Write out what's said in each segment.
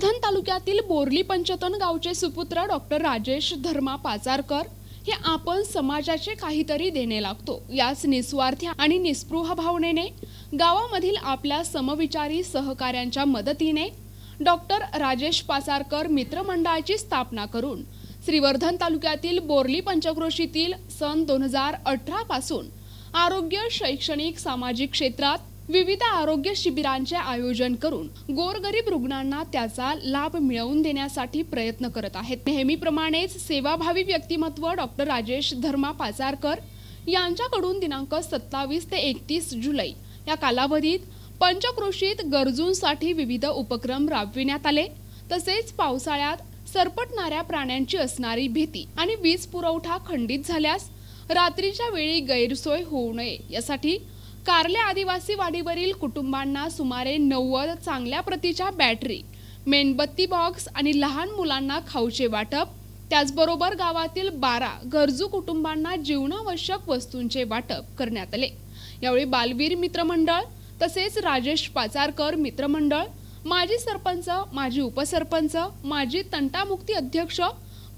वर्धन तालुक्यातील बोरली पंचतन गावचे सुपुत्र डॉक्टर राजेश धर्मा पाचारकर हे आपण समाजाचे काहीतरी देणे लागतो. याच निस्वार्थी आणि निस्पृह भावनेने गावामधील आपल्या समविचारी सहकाऱ्यांच्या मदतीने डॉक्टर राजेश पाचारकर मित्रमंडळाची स्थापना करून श्रीवर्धन तालुक्यातील बोरली पंचक्रोशीतील सन दोन हजार अठरा पासून आरोग्य शैक्षणिक सामाजिक क्षेत्रात विविध आरोग्य शिबिरांचे आयोजन करून गोरगरीब रुग्णांना त्याचा लाभ मिळवून देण्यासाठी प्रयत्न करत आहेत. नेहमीप्रमाणेच सेवाभावी व्यक्तिमत्व डॉक्टर राजेश धर्मा पाचारकर यांच्याकडून दिनांक सत्तावीस ते एकतीस जुलै या कालावधीत पंचक्रोशीत गरजूंसाठी विविध उपक्रम राबविण्यात आले. तसेच पावसाळ्यात सरपटणाऱ्या प्राण्यांची असणारी भीती आणि वीज पुरवठा खंडित झाल्यास रात्रीच्या वेळी गैरसोय होऊ नये यासाठी कारले आदिवासी वाडीवरील कुटुंबांना सुमारे नव्वद चांगल्या प्रतीच्या बॅटरी मेणबत्ती बॉक्स आणि लहान मुलांना खाऊचे वाटप त्याचबरोबर गावातील बारा गरजू कुटुंबांना जीवनावश्यक वस्तूंचे वाटप करण्यात आले. यावेळी बालवीर मित्रमंडळ तसेच राजेश पाचारकर मित्रमंडळ माजी सरपंच माजी उपसरपंच माजी तंटामुक्ती अध्यक्ष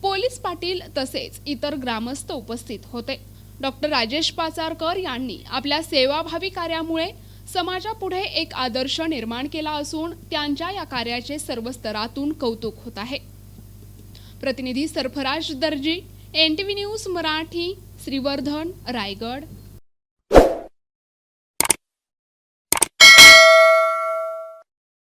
पोलीस पाटील तसेच इतर ग्रामस्थ उपस्थित होते. डॉक्टर राजेश पाचारकर यांनी आपल्या सेवाभावी कार्यामुळे समाजापुढे एक आदर्श निर्माण केला असून त्यांच्या या कार्याचे सर्व स्तरातून कौतुक होत आहे. प्रतिनिधी Sarfaraz Darji N T V news Marathi Shrivardhan Raigad.